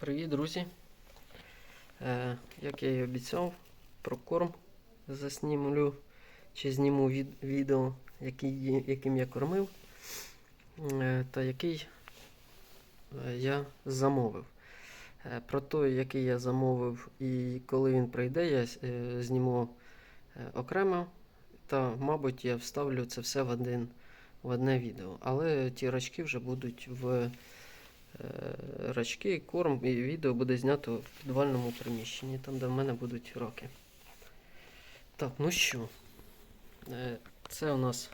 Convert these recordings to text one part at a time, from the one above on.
Привіт, друзі! Е, як я і обіцяв, про корм заснімлю чи зніму від, відео, який, яким я кормив, е, та який е, я замовив. Е, про той, який я замовив і коли він прийде, я е, зніму е, окремо. Та, мабуть, я вставлю це все в, один, в одне відео. Але ті рачки вже будуть в рачки, корм і відео буде знято в підвальному приміщенні, там, де в мене будуть раки. Так, ну що, е, це у нас,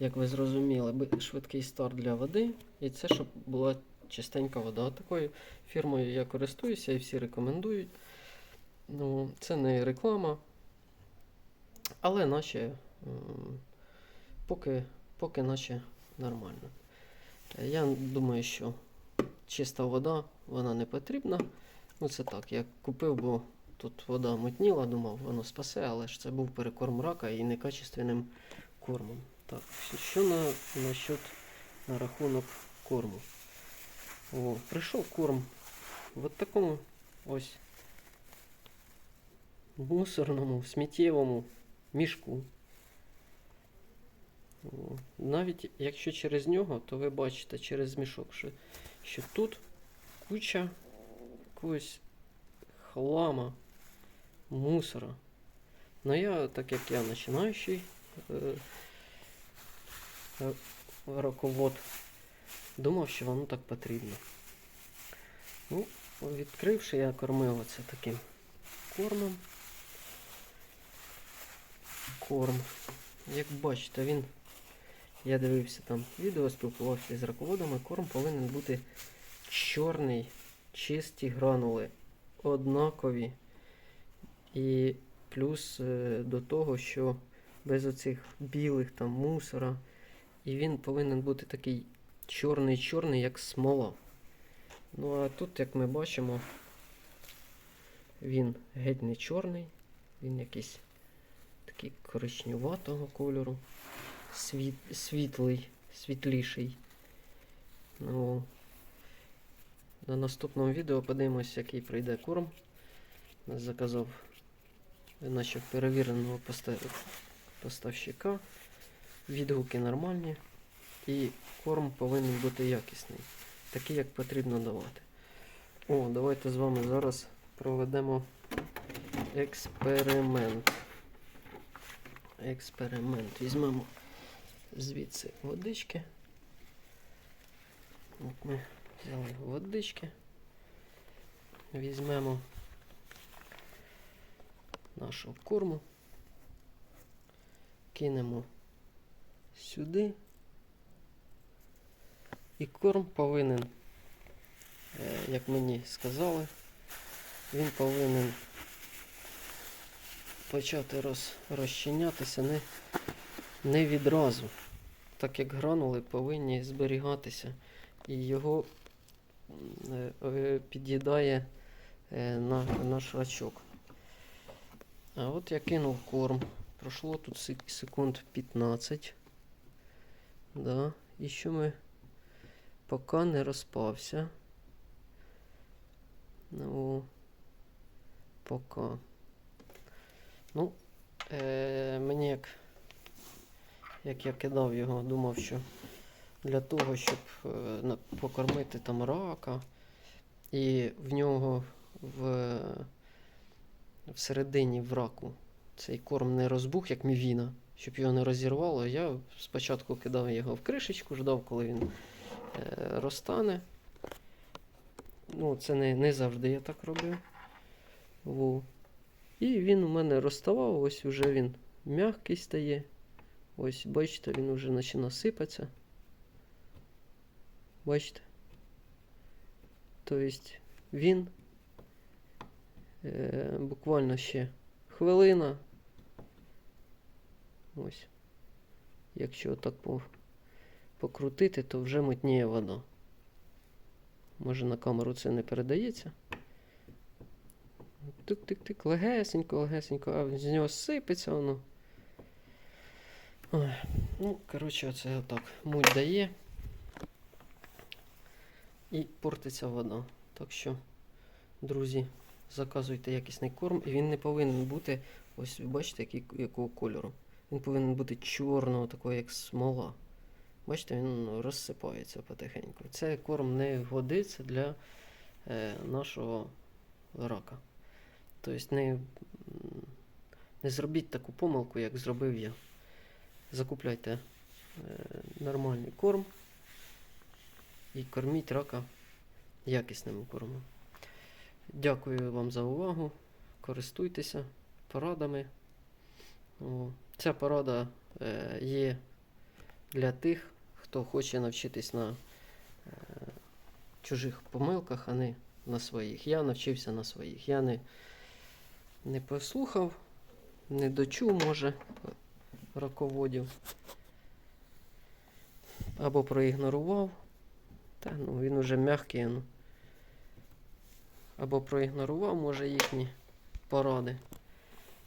як ви зрозуміли, швидкий старт для води. І це, щоб була чистенька вода. Такою фірмою я користуюся і всі рекомендують. Ну, це не реклама. Але наче поки, поки наче нормально. Е, Я думаю, що чиста вода, вона не потрібна. Ну це так, я купив, бо тут вода мутніла, думав, воно спасе, але ж це був перекорм рака і некачественним кормом. Так, що на, насчет на рахунок корму? О, прийшов корм в такому ось мусорному, сміттєвому мішку. Навіть якщо через нього, то ви бачите через мішок, що, що тут куча якогось хлама, мусора. Ну я, так як я починаючий е, е, роковод, думав, що воно так потрібно. Ну, відкривши, я кормив оце таким кормом. Корм. Як бачите, він. Я дивився там відео, спілкувався з раководами. Корм повинен бути чорний, чисті гранули, однакові. І плюс е, до того, що без оцих білих там мусора. І він повинен бути такий чорний-чорний, як смола. Ну а тут, як ми бачимо, він геть не чорний, він якийсь такий коричневатого кольору, світ, світлий, світліший. Ну, на наступному відео подивимось, який прийде корм. Нас заказав наче перевіреного поста- поставщика. Відгуки нормальні. І корм повинен бути якісний. Такий, як потрібно давати. О, давайте з вами зараз проведемо експеримент. Експеримент. Візьмемо звідси водички. От ми взяли водички. Візьмемо нашого корму. Кинемо сюди. І корм повинен, е, як мені сказали, він повинен почати роз, розчинятися не, не відразу, так як гранули повинні зберігатися. І його е, е, під'їдає е, на, наш рачок. А от я кинув корм. Пройшло тут секунд 15. Да. І що ми поки не розпався. Ну, поки. Ну, е, мені як, як я кидав його, думав, що для того, щоб е, покормити там рака, і в нього в, всередині в раку цей корм не розбух, як мівіна, щоб його не розірвало, я спочатку кидав його в кришечку, ждав, коли він е, розтане. Ну, це не, не завжди я так робив. Во. І він у мене розставав, ось вже він м'який стає. Ось, бачите, він вже починає сипатися. Бачите? Тобто він е, буквально ще хвилина. Ось. Якщо так покрутити, то вже мутніє вода. Може на камеру це не передається. Тик-тик-тик, легесенько, легесенько, а з нього сипеться воно. Ну, коротше, оце отак. Муть дає. І портиться вода. Так що друзі, заказуйте якісний корм, і він не повинен бути, ось ви бачите, який, якого кольору. Він повинен бути чорного, такого як смола. Бачите, він розсипається потихеньку. Цей корм не годиться для е, нашого рака. Тобто не, не зробіть таку помилку, як зробив я. Закупляйте е, нормальний корм і корміть рака якісним кормом. Дякую вам за увагу. Користуйтеся порадами. Ця порада е, є для тих, хто хоче навчитись на е, чужих помилках, а не на своїх. Я навчився на своїх. Я не, не послухав, не дочув, може, раководів. Або проігнорував. Та ну він уже м'який. Ну. Або проігнорував, може, їхні поради.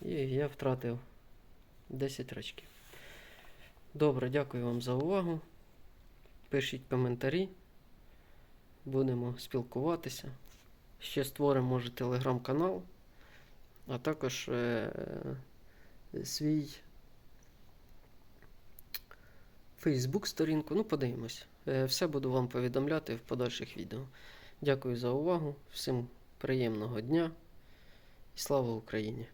І я втратив 10 рачків. Добре, дякую вам за увагу. Пишіть коментарі. Будемо спілкуватися. Ще створимо, може, телеграм-канал, а також е- свій Фейсбук-сторінку. Ну, подивимось. Е, Все буду вам повідомляти в подальших відео. Дякую за увагу. Всім приємного дня і слава Україні!